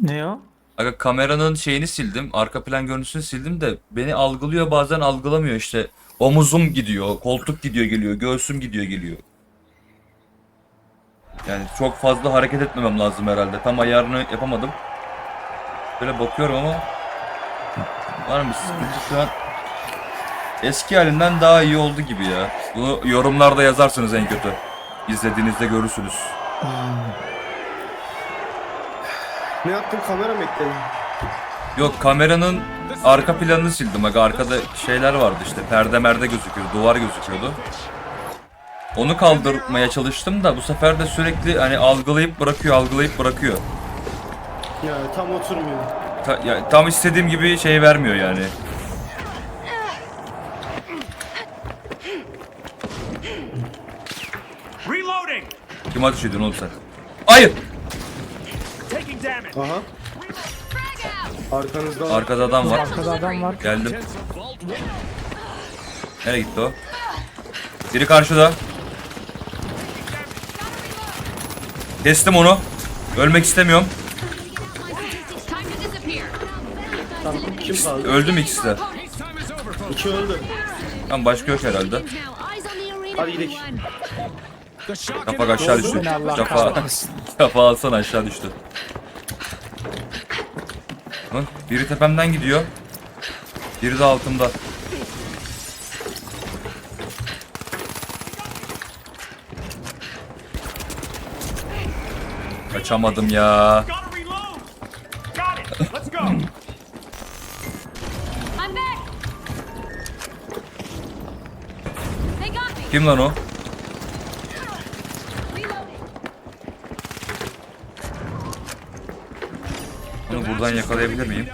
Ne o? Aga kameranın şeyini sildim. Arka plan görüntüsünü sildim de beni algılıyor bazen algılamıyor işte. Omuzum gidiyor, koltuk gidiyor geliyor, göğsüm gidiyor geliyor. Yani çok fazla hareket etmemem lazım herhalde. Tam ayarını yapamadım. Böyle bakıyorum ama var mı sıkıntı şu an? Eski halinden daha iyi oldu gibi ya. Bunu yorumlarda yazarsınız en kötü. İzlediğinizde görürsünüz. Ne yaptın kamera mı ekledin? Yok kameranın arka planını sildim. Bak arkada şeyler vardı işte perde merde gözüküyordu, duvar gözüküyordu. Onu kaldırmaya çalıştım da bu sefer de sürekli hani algılayıp bırakıyor, algılayıp bırakıyor. Ya tam oturmuyor. Ta- ya, tam istediğim gibi şey vermiyor yani. Reloading! Kim ateş ediyorsun oğlum sen? Hayır! Aha. Arkanızda var. Arkada adam var. Arkada adam var. Geldim. Nereye gitti o? Biri karşıda. Kestim onu. Ölmek istemiyorum. Tamam, kim kaldı? Öldüm ikisi de. İki öldü. Tam başka yok herhalde. Hadi gidelim. Kapak aşağı düştü. Kafa, kafa alsana aşağı düştü. Lan biri tepemden gidiyor. Biri de altımda. Kaçamadım ya. Kim lan o? Reloading. Bunu buradan yakalayabilir miyim?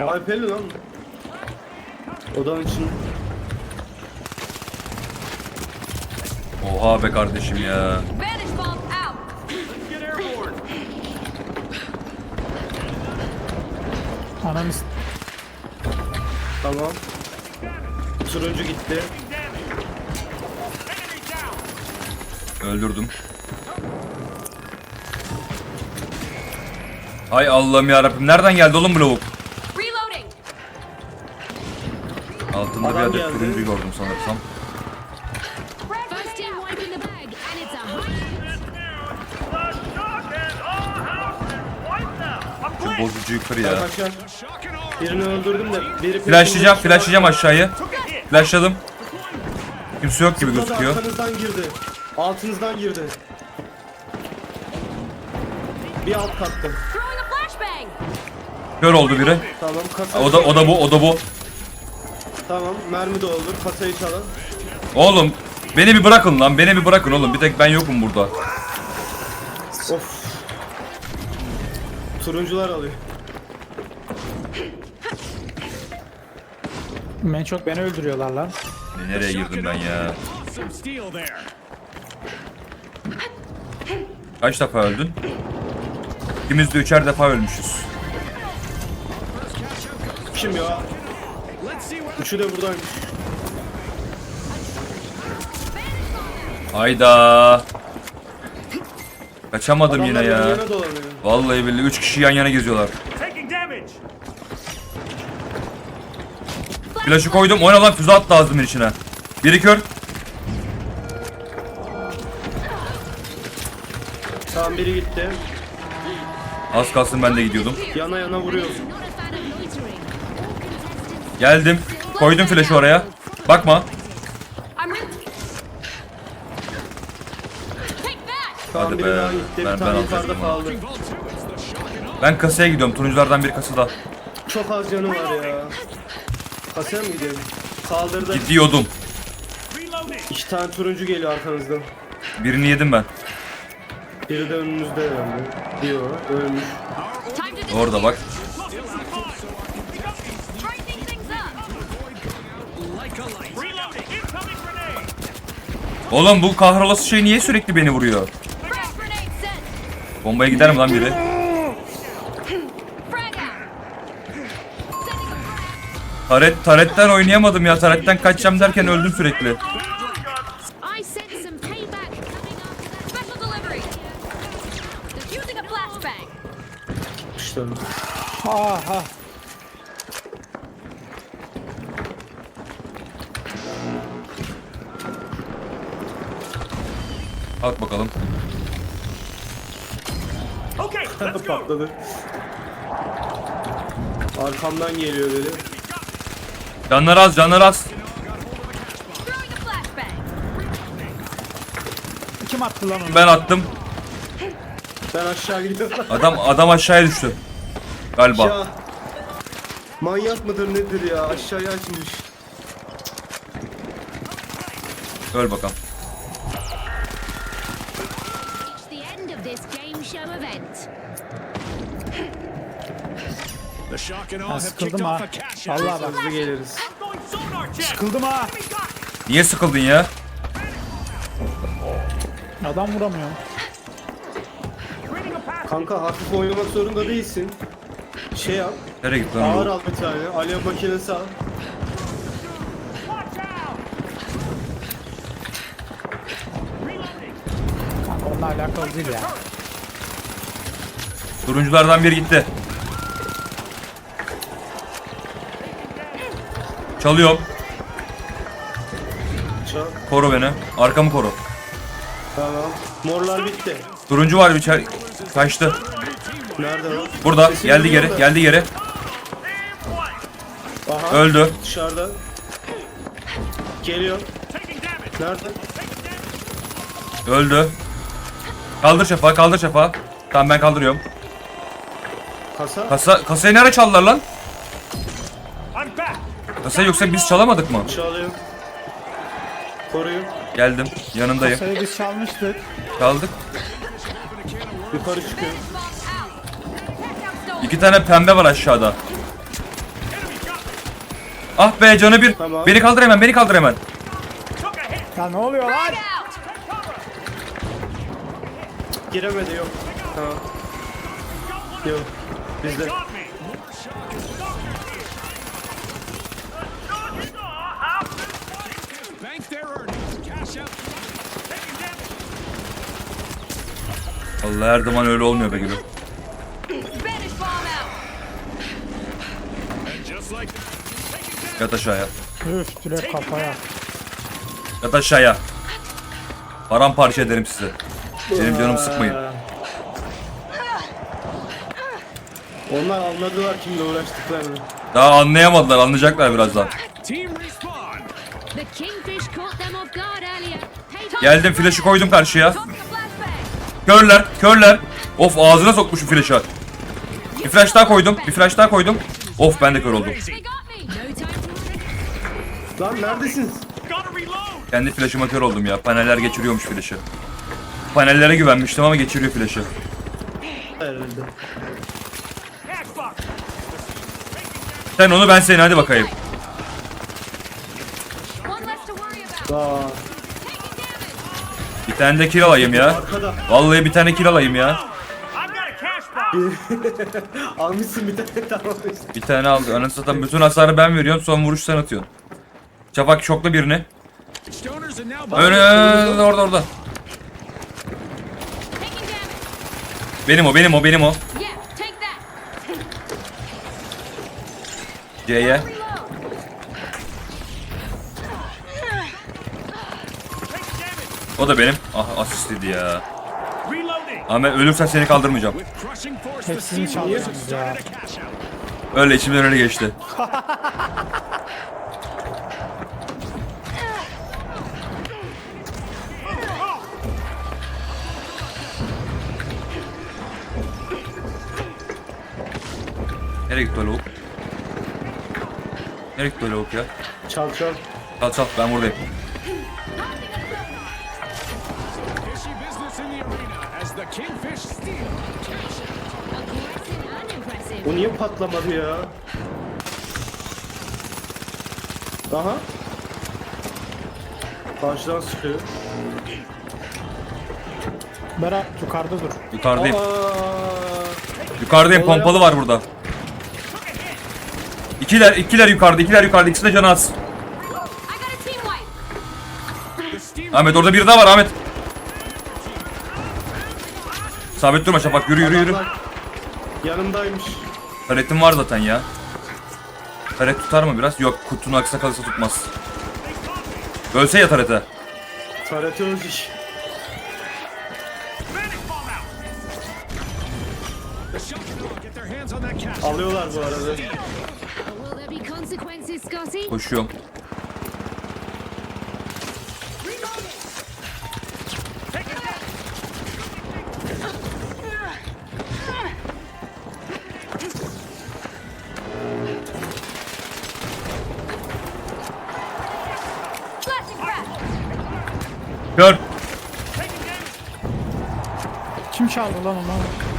AWP'li lan. Odanın için. Oha be kardeşim ya. Ananı s- Tamam. Turuncu gitti. Öldürdüm. Hay Allah'ım ya Rabbim. Nereden geldi oğlum bu lavuk? Altında bir adet geldi. turuncu gördüm sanırsam. Şu bozucu yukarı ya. Birini öldürdüm de. Biri Flashlayacağım, flashlayacağım aşağıyı. Flashladım. Kimse yok gibi gözüküyor. Arkanızdan girdi. Altınızdan girdi. Bir alt kattım. Kör oldu biri. Tamam kasa. O da o da bu, o da bu. Tamam mermi de olur. Kasayı çalın. Oğlum beni bir bırakın lan. Beni bir bırakın oğlum. Bir tek ben yokum burada. Of. Turuncular alıyor. En çok beni öldürüyorlar lan. Nereye girdim ben ya? Some steel there. Kaç defa öldün? İkimiz de üçer defa ölmüşüz. Kim ya? Üçü de buradaymış. Hayda. Kaçamadım yine Adamlar yan ya. yana dolanıyor. Vallahi billahi 3 kişi yan yana geziyorlar. Flaşı koydum. O ne lan füze attı ağzımın içine. Biri kör. Tamam biri gitti. Az kalsın ben de gidiyordum. Yana yana vuruyor. Geldim. Koydum flaşı oraya. Bakma. Hadi biri be. Ben- ben tane alacaktım yukarıda onu. kaldı. Vault 2 is the shock and awe. Ben kasaya gidiyorum. Turunculardan bir kasada. Çok az canı var ya. Kasaya mı gidelim? Saldırdı. Gidiyordum. İki tane turuncu geliyor arkanızdan. Birini yedim ben. Biri de önünüzde herhalde. Diyor. Ölmüş. Orada bak. Oğlum bu kahrolası şey niye sürekli beni vuruyor? Bombaya gider mi lan biri? Taret, taretten oynayamadım ya. Taretten kaçacağım derken öldüm sürekli. I sent some Kalk bakalım. Okay, let's go. Patladı. Arkamdan geliyor biri. Canlar az canlar az. Throwing a flashbang. Kim attı lan onu? Ben attım. Ben aşağı gidiyorum. Adam adam aşağıya düştü. Galiba. Ya. Manyak mıdır nedir ya? Aşağıya açmış. Öl bakalım. End of this game show event. The shock and awe have kicked sıkıldım ha. off a cash out. Bak. Hızlı geliriz. I'm going sonar check. Sıkıldım ha. Niye sıkıldın ya? Adam vuramıyor. reading a pass. Kanka hafif oynamak zorunda değilsin. Şey yap. Nereye gitti lan Ağır bu? al bir tane. Alev makinesi al. Watch out. Reloading. Kanka onunla alakalı değil ya. Turunculardan biri gitti. Çalıyorum. Çal. Koru beni. Arkamı koru. Tamam. Morlar bitti. Turuncu var bir çay. Kaçtı. Nerede o? Burada. Sesini Geldi geri. da. Geldi geri. Aha. Öldü. Dışarıda. Geliyor. Nerede? Öldü. Kaldır şafağı. Kaldır şafağı. Tamam ben kaldırıyorum. Kasa. Kasa, kasayı nereye çaldılar lan? I'm back. Kasayı yoksa biz çalamadık mı? Çalıyorum. Koruyun. Geldim. Yanındayım. Sayı biz çalmıştık. Çaldık. Yukarı çıkıyor. Box out. Check out İki tane pembe var aşağıda. Ah be canı bir. Tamam. Beni kaldır hemen. Beni kaldır hemen. Ya ne oluyor lan? Giremedi yok. Tamam. Yok. Bizde. Allah her zaman öyle olmuyor be like Yat aşağıya. Üf direkt kafaya. Yat aşağıya. Paramparça ederim sizi. Benim canımı sıkmayın. Onlar anladılar kimle uğraştıklarını. Daha anlayamadılar. Anlayacaklar birazdan. Geldim flaşı koydum karşıya. Körler. Körler. Of ağzına sokmuşum flaşı. Bir flash daha koydum. Bir flash daha koydum. Of ben de kör oldum. Lan neredesiniz? Kendi flashıma kör oldum ya. Paneller geçiriyormuş flaşı. Panellere güvenmiştim ama geçiriyor flaşı. Herhalde. Sen onu ben seni hadi bakayım. Bir tane de kill alayım ya. arkada. Vallahi bir tane kill alayım ya. Almışsın bir tane tamam işte. Bir tane aldı. Anasını satayım. Bütün hasarı ben veriyorum. Son vuruş sen atıyorsun. Şafak şokla birini. Öyle orada orada. Benim o benim o benim o. Yeah, take that. C'ye. O da benim. Ah asistiydi ya. Reloading. Ahmet ölürsen seni kaldırmayacağım. Hepsini çalıyorsunuz ya. Öyle içimden öyle geçti. Nereye gitti o lavuk? Nereye gitti o lavuk ya? Çal çal. Çal çal ben buradayım. O niye patlamadı ya? Aha. Karşıdan sıkıyor. Berat yukarıda dur. Yukarıdayım. Aa, Yukarıdayım Olaya pompalı var burada. İkiler, ikiler yukarıda, ikiler yukarıda. İkisi de canı az. Ahmet orada biri daha var Ahmet. Sabit durma Şafak yürü yürü yürü. Yanımdaymış. Taretim var zaten ya. Taret tutar mı biraz? Yok kutunun aksine kalırsa tutmaz. Ölse ya tarete. Tarete öldük. Alıyorlar bu arada. Will there be consequences, Scotty? Koşuyorum. Kör. Kim çaldı lan onu?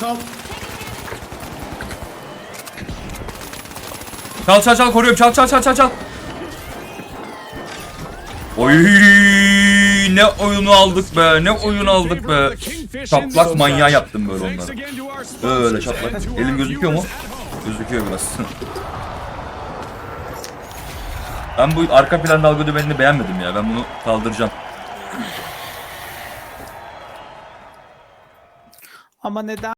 Çal. Çal çal çal koruyorum. Çal çal çal çal çal. Oy ne oyunu aldık be. Ne oyun aldık be. Çaplak manyağı yaptım böyle sponsors Böyle our Elim gözüküyor mu? Gözüküyor biraz. ben bu arka plan dalga dümenini beğenmedim ya. Ben bunu kaldıracağım. Ama neden?